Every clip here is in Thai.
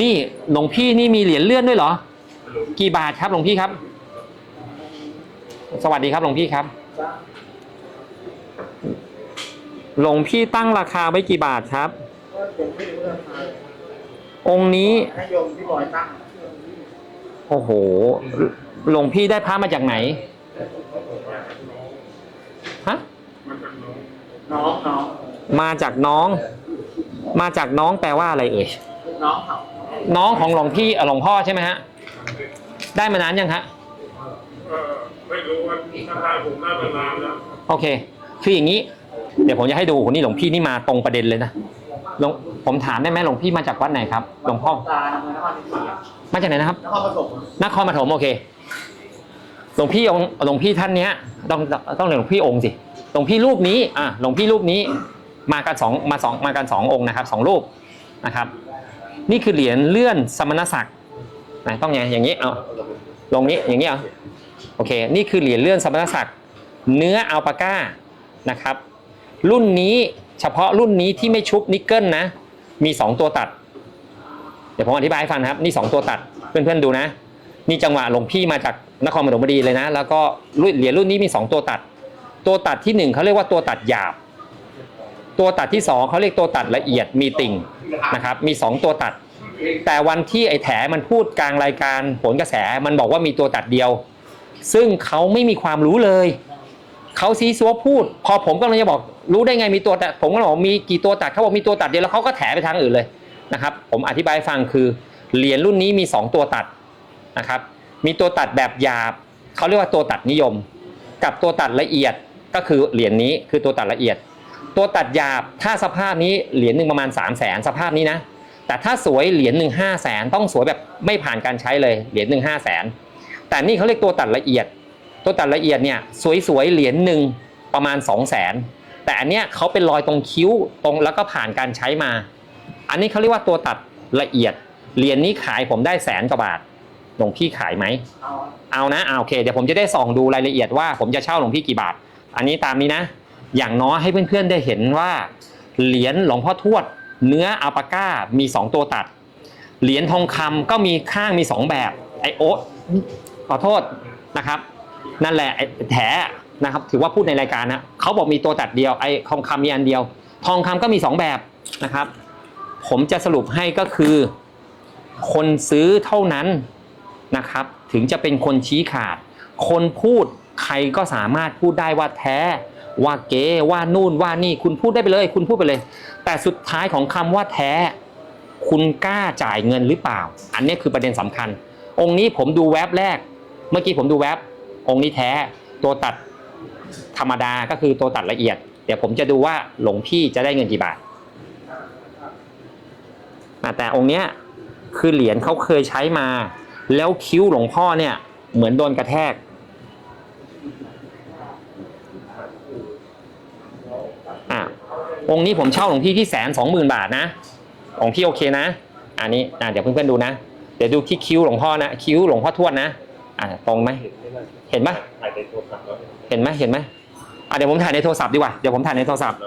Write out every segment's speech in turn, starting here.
นี่หลวงพี่นี่มีเหรียญเลื่อนด้วยเหรอ กี่บาทครับหลวงพี่ครับ สวัสดีครับหลวงพี่ครับ หลวงพี่ตั้งราคาไว้กี่บาทครับก็ยังไม่รู้ราคาองค์นี้ให้โยมที่บอยตั้งโอ้โห หลวงพี่ได้พระมาจากไหน ฮะ น้องน้องมาจากน้อง มาจากน้องแปลว่าอะไรเอ่ย น้องเขา น้องของหลวงพี่เอ่อหลวงพ่อใช่ไหมฮะ ได้มานานยังฮะ เออไม่รู้ว่าถ้าได้ผมได้มานานแล้ว โอเค คืออย่างนี้ เดี๋ยวผมจะให้ดูคนนี้หลวงพี่นี่มาตรงประเด็นเลยนะหลวงผมถามได้ไหมหลวงพี่มาจากวัดไหนครับ หลวงพ่อ ตาทำงานนครศรีธรรมราชมาจากไหนนะครับ นครปฐมนครปฐมโอเค หลวงพี่องค์หลวงพี่ท่านเนี้ย ต้องต้องเรียกหลวงพี่องค์สิ หลวงพี่รูปนี้ อะ หลวงพี่รูปนี้ มากันสองมาสองมากันสององค์นะครับสองรูปนะครับ นี่คือเหรียญเลื่อนสมณศักดิ์ไหนต้องไงอย่างนี้เอาลงนี้อย่างนี้เหรอโอเค นี่คือเหรียญเลื่อนสมณศักดิ์เนื้ออัลปาก้านะครับ รุ่นนี้เฉพาะรุ่นนี้ที่ไม่ชุบนิกเกิลนะ มีสองตัวตัด เดี๋ยวผมอธิบายให้ฟังครับ นี่สองตัวตัดเพื่อนๆดูนะ นี่จังหวะหลวงพี่มาจากนครปฐมบดีเลยนะ แล้วก็รุ่นเหรียญรุ่นนี้มีสองตัวตัด ตัวตัดที่หนึ่งเขาเรียกว่าตัวตัดหยาบ ตัวตัดที่สองเขาเรียกตัวตัดละเอียดมีติ่งนะครับมีสองตัวตัด แต่วันที่ไอ้แถมันพูดกลางรายการผลกระแสมันบอกว่ามีตัวตัดเดียว ซึ่งเขาไม่มีความรู้เลยเขาซีซัวพูด พอผมก็เลยจะบอกรู้ได้ไงมีตัวตัดผมก็บอกมีกี่ตัวตัดเขาบอกมีตัวตัดเดียวแล้วเขาก็แถไปทางอื่นเลยนะครับ ผมอธิบายฟังคือเหรียญรุ่นนี้มีสองตัวตัดนะครับมีตัวตัดแบบหยาบเขาเรียกว่าตัวตัดนิยม กับตัวตัดละเอียดก็คือเหรียญนี้คือตัวตัดละเอียด ตัวตัดหยาบถ้าสภาพนี้เหรียญหนึ่งประมาณ 3 0 0แสนสภาพนี้นะ แต่ถ้าสวยเหรียญหนึ่งห้าแสนต้องสวยแบบไม่ผ่านการใช้เลยเหรียญหนึ่งห้าแสนแต่นี่เขาเรียกตัวตัดละเอียด ตัวตัดละเอียดเนี่ยสวยๆเหรียญหนึ่งประมาณ 2 0 0แสนแต่อันเนี้ยเขาเป็นรอยตรงคิ้วตรงแล้วก็ผ่านการใช้มา อันนี้เขาเรียกว่าตัวตัดละเอียด เหรียญนี้ขายผมได้แสนกว่าบาทหลวงพี่ขายไหมเอาเอานะเอาโอเคเดี๋ยวผมจะได้ส่องดูรายละเอียดว่าผมจะเช่าหลวงพี่กี่บาท อันนี้ตามนี้นะ อย่างน้อยให้เพื่อนๆได้เห็นว่า เหรียญหลวงพ่อทวด เนื้ออัลปาก้ามี 2 ตัวตัด เหรียญทองคำก็มีข้างมี 2 แบบไอโอ๊ตขอโทษนะครับ นั่นแหละแถนะครับถือว่าพูดในรายการนะเขาบอกมีตัวตัดเดียวไอทองคำมีอันเดียว ทองคำก็มี 2 แบบนะครับ ผมจะสรุปให้ก็คือ คนซื้อเท่านั้นนะครับ ถึงจะเป็นคนชี้ขาด คนพูดใครก็สามารถพูดได้ว่าแท้ ว่าเก๋ว่านู่นว่านี่คุณพูดได้ไปเลย คุณพูดไปเลย แต่สุดท้ายของคำว่าแท้ คุณกล้าจ่ายเงินหรือเปล่า อันนี้คือประเด็นสำคัญ องค์นี้ผมดูแว็บแรก เมื่อกี้ผมดูแว็บองค์นี้แท้ ตัวตัดธรรมดาก็คือตัวตัดละเอียด เดี๋ยวผมจะดูว่าหลวงพี่จะได้เงินกี่บาทแต่องค์เนี้ยคือเหรียญเขาเคยใช้มา แล้วคิ้วหลวงพ่อเนี่ยเหมือนโดนกระแทก อะองค์นี้ผมเช่าหลวงพี่ที่แสนสองหมื่นบาทนะของพี่โอเคนะ อันนี้อะเดี๋ยวเพื่อนๆดูนะ เดี๋ยวดูที่คิ้วหลวงพ่อนะคิ้วหลวงพ่อทวดนะอะตรงไหมเห็นไหมเห็นไหมเห็นไหมอะเดี๋ยวผมถ่ายในโทรศัพท์ดีกว่าเดี๋ยวผมถ่ายในโทรศัพท์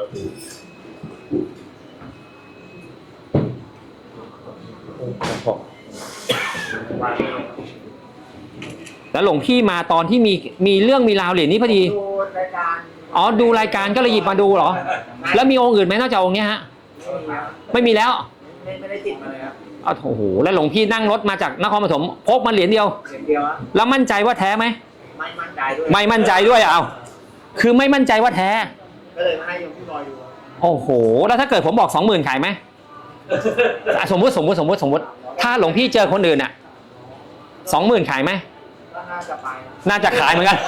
แล้วดูวางไว้เลยแล้วหลวงพี่มาตอนที่มีมีเรื่องมีราวเหรียญนี้พอดี ดูรายการอ๋อดูรายการก็เลยหยิบมาดูเหรอ แล้วมีองค์อื่นไหมนอกจากองค์เนี้ยฮะ ไม่มีแล้วไม่ไม่ได้ติดมาเลยครับอ้าวโอ้โหแล้วหลวงพี่นั่งรถมาจากนครปฐมพกมาเหรียญเดียว เสียงเดียวอะแล้วมั่นใจว่าแท้ไหม ไม่มั่นใจด้วยไม่มั่นใจด้วยอะเอาคือไม่มั่นใจว่าแท้ ก็เลยมาให้โยมที่บอยดูโอ้โห แล้วถ้าเกิดผมบอกสองหมื่นขายไหมอะสมมติสมมติสมมติสมมติ ถ้าหลวงพี่เจอคนอื่นอะสองหมื่นขายไหมก็ น่าจะไปน่าจะขายเหมือนกัน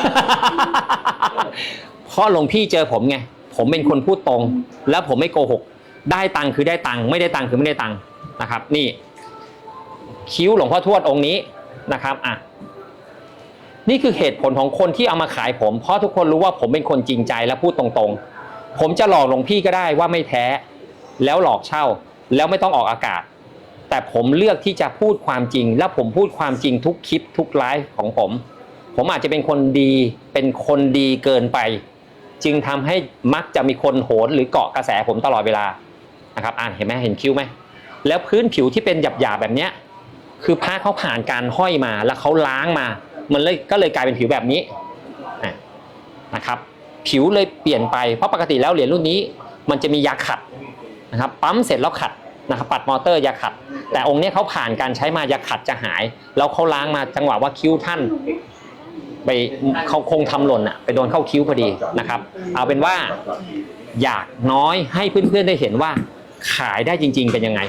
เพราะหลวงพี่เจอผมไง ผมเป็นคนพูดตรง แล้วผมไม่โกหก ได้ตังค์คือได้ตังค์ไม่ได้ตังค์คือไม่ได้ตังค์นะครับ นี่ คิ้วหลวงพ่อทวดองค์นี้นะครับอะนี่คือเหตุผลของคนที่เอามาขายผม เพราะทุกคนรู้ว่าผมเป็นคนจริงใจและพูดตรงๆ ผมจะหลอกหลวงพี่ก็ได้ว่าไม่แท้ แล้วหลอกเช่า แล้วไม่ต้องออกอากาศ แต่ผมเลือกที่จะพูดความจริง และผมพูดความจริงทุกคลิปทุกไลฟ์ของผม ผมอาจจะเป็นคนดีเป็นคนดีเกินไป จึงทำให้มักจะมีคนโหนหรือเกาะกระแสผมตลอดเวลานะครับอ่านเห็นไหมเห็นคิ้วไหมแล้วพื้นผิวที่เป็นหยาบๆแบบเนี้ยคือผ้าเขาผ่านการห้อยมาแล้วเขาล้างมา มันเลยก็เลยกลายเป็นผิวแบบนี้นะครับ ผิวเลยเปลี่ยนไปเพราะปกติแล้วเหรียญรุ่นนี้ มันจะมียาขัดนะครับ ปั๊มเสร็จแล้วขัด นะครับปัดมอเตอร์ยาขัด แต่องค์เนี้ยเขาผ่านการใช้มายาขัดจะหาย แล้วเขาล้างมาจังหวะว่าคิ้วท่าน ไปเขาคงทำหล่นอะไปโดนเข้าคิ้วพอดีนะครับ เอาเป็นว่าอยากน้อยให้เพื่อนๆได้เห็นว่าขายได้จริง ๆ เป็นยังไง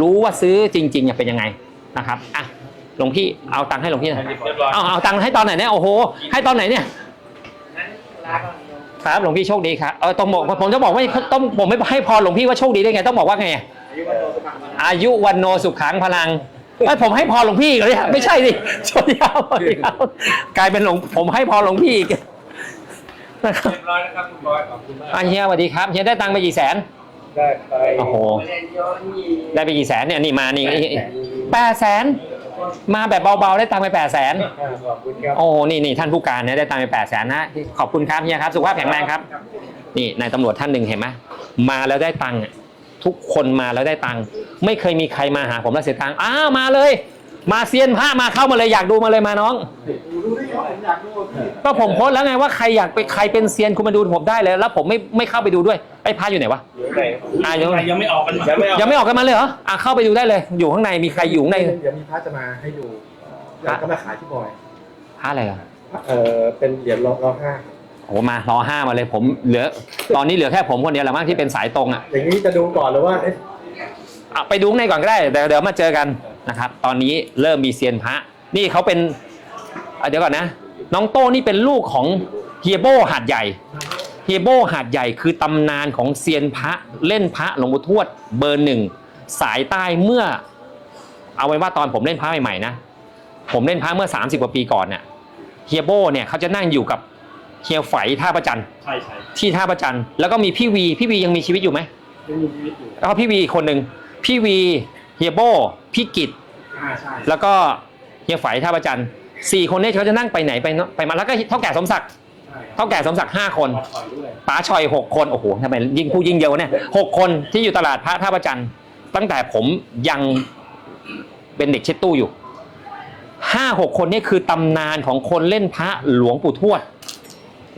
รู้ว่าซื้อจริงๆอะเป็นยังไงนะครับอะหลวงพี่เอาตังค์ให้หลวงพี่หน่อยเอาเอาตังค์ให้ตอนไหนเนี่ยโอ้โห ให้ตอนไหนเนี่ย งั้นลาก่อนโยมครับหลวงพี่โชคดีครับเออต้องบอกผมจะบอกว่าต้องผมไม่ให้พรหลวงพี่ว่าโชคดีได้ไงต้องบอกว่าไงอะอายุวันโตสุขังมานะอายุวันโนสุขังพลังไอ้ยผมให้พรหลวงพี่เหรอเนี่ยไม่ใช่ดิชนยาวชนยาวกลายเป็นหลวงผมให้พรหลวงพี่อีกนะครับเรียบร้อยนะครับคุณบอยขอบคุณมากอะเฮียสวัสดีครับเฮียได้ตังค์ไปกี่แสนได้ไปโอ้โหเรียนโยนี่ได้ไปกี่แสนเนี่ยนี่มานี่แปดแสน มาแบบเบาๆได้ตังค์ไปแปดแสนขอบคุณครับ โอ้นี่นี่ท่านผู้การเนี่ยได้ตังค์ไปแปดแสนนะขอบคุณครับเฮียครับสุขภาพแข็งแรงครับ นี่นายตำรวจท่านหนึ่งเห็นไหมมาแล้วได้ตังค์อะทุกคนมาแล้วได้ตังค์ไม่เคยมีใครมาหาผมแล้วเสียตังค์อ้าวมาเลย มาเซียนพระมาเข้ามาเลยอยากดูมาเลยมาน้องดูได้ยังผม อยากดูพี่ก็ผมโพสต์แล้วไงว่าใครอยากไปใครเป็นเซียนคุณมาดูผมได้เลยแล้วผมไม่ไม่เข้าไปดูด้วยไอ้พระอยู่ไหนวะอยู่ไหนอะยังยังไม่ออกกันยังไม่เอายังไม่ออกกันมาเลยเหรออะเข้าไปดูได้เลย อยู่ข้างในมีใครอยู่ข้างในเดี๋ยวมีพระจะมาให้ดูอยากก็มาขายที่บอยพระอะไรอะเออเป็นเหรียญรอรอห้าโอ้มารอห้ามาเลยผมเหลือ ตอนนี้เหลือแค่ผมคนเดียวแหละมั้งที่เป็นสายตรงอะอย่างนี้จะดูก่อนหรือว่าเอ๊ะอะไปดูข้างในก่อนก็ได้เดี๋ยวเดี๋ยวมาเจอกันนะครับ ตอนนี้เริ่มมีเซียนพระ นี่เขาเป็นอะเดี๋ยวก่อนนะ น้องโต้นี่เป็นลูกของเฮียโบหาดใหญ่เฮียโบหาดใหญ่คือตำนานของเซียนพระเล่นพระหลวงปู่ทวดเบอร์หนึ่งสายใต้เมื่อ เอาไว้ว่าตอนผมเล่นพระใหม่ๆนะผมเล่นพระเมื่อ 30 กว่าปีก่อนเนี่ยเฮียโบเนี่ยเขาจะนั่งอยู่กับเฮียไฝท่าประจันทร์ใช่ใช่ที่ท่าประจันทร์แล้วก็มีพี่วีพี่วียังมีชีวิตอยู่ไหมยังมีชีวิตอยู่แล้วก็พี่วีอีกคนหนึ่งพี่วีเฮียโบพี่กิตอ่าใช่แล้วก็เฮียไฝท่าประจันทร์ สี่คนเนี้เขาจะนั่งไปไหนไปเนอะไปมาแล้วก็เท่าแก่สมศักดิ์ใช่เท่าแก่สมศักดิ์ห้าคนมาถอยด้วยป๋าชอยหกคนโอ้โหทำไมยิ่งพูดยิ่งเยอะวะเนี่ยหกคนที่อยู่ตลาดพระท่าประจันทร์ตั้งแต่ผมยังเป็นเด็กเช็ดตู้อยู่ห้าหกคนนี้คือตำนานของคนเล่นพระหลวงปู่ทวด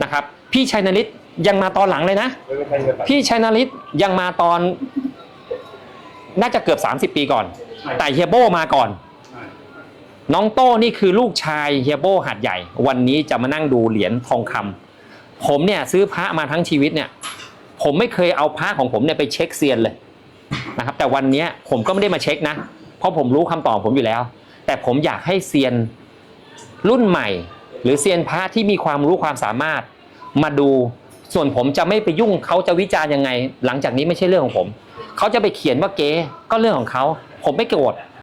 นะครับ พี่ชัยนฤทธิ์ยังมาตอนหลังเลยนะไม่เป็นไรเลยพี่ชัยนฤทธิ์ยังมาตอน น่าจะเกือบ 30 ปีก่อน แต่เฮียโบมาก่อนใช่ น้องโต้นี่คือลูกชายเฮียโบหัดใหญ่ วันนี้จะมานั่งดูเหรียญทองคำผมเนี่ยซื้อพระมาทั้งชีวิตเนี่ย ผมไม่เคยเอาพระของผมเนี่ยไปเช็คเซียนเลยนะครับ แต่วันนี้ผมก็ไม่ได้มาเช็คนะ เพราะผมรู้คำตอบผมอยู่แล้ว แต่ผมอยากให้เซียนรุ่นใหม่ หรือเซียนพระที่มีความรู้ความสามารถมาดูส่วนผมจะไม่ไปยุ่งเขาจะวิจารณ์ยังไง หลังจากนี้ไม่ใช่เรื่องของผม เขาจะไปเขียนว่าเก๊ก็เรื่องของเขา ผมไม่โกรธ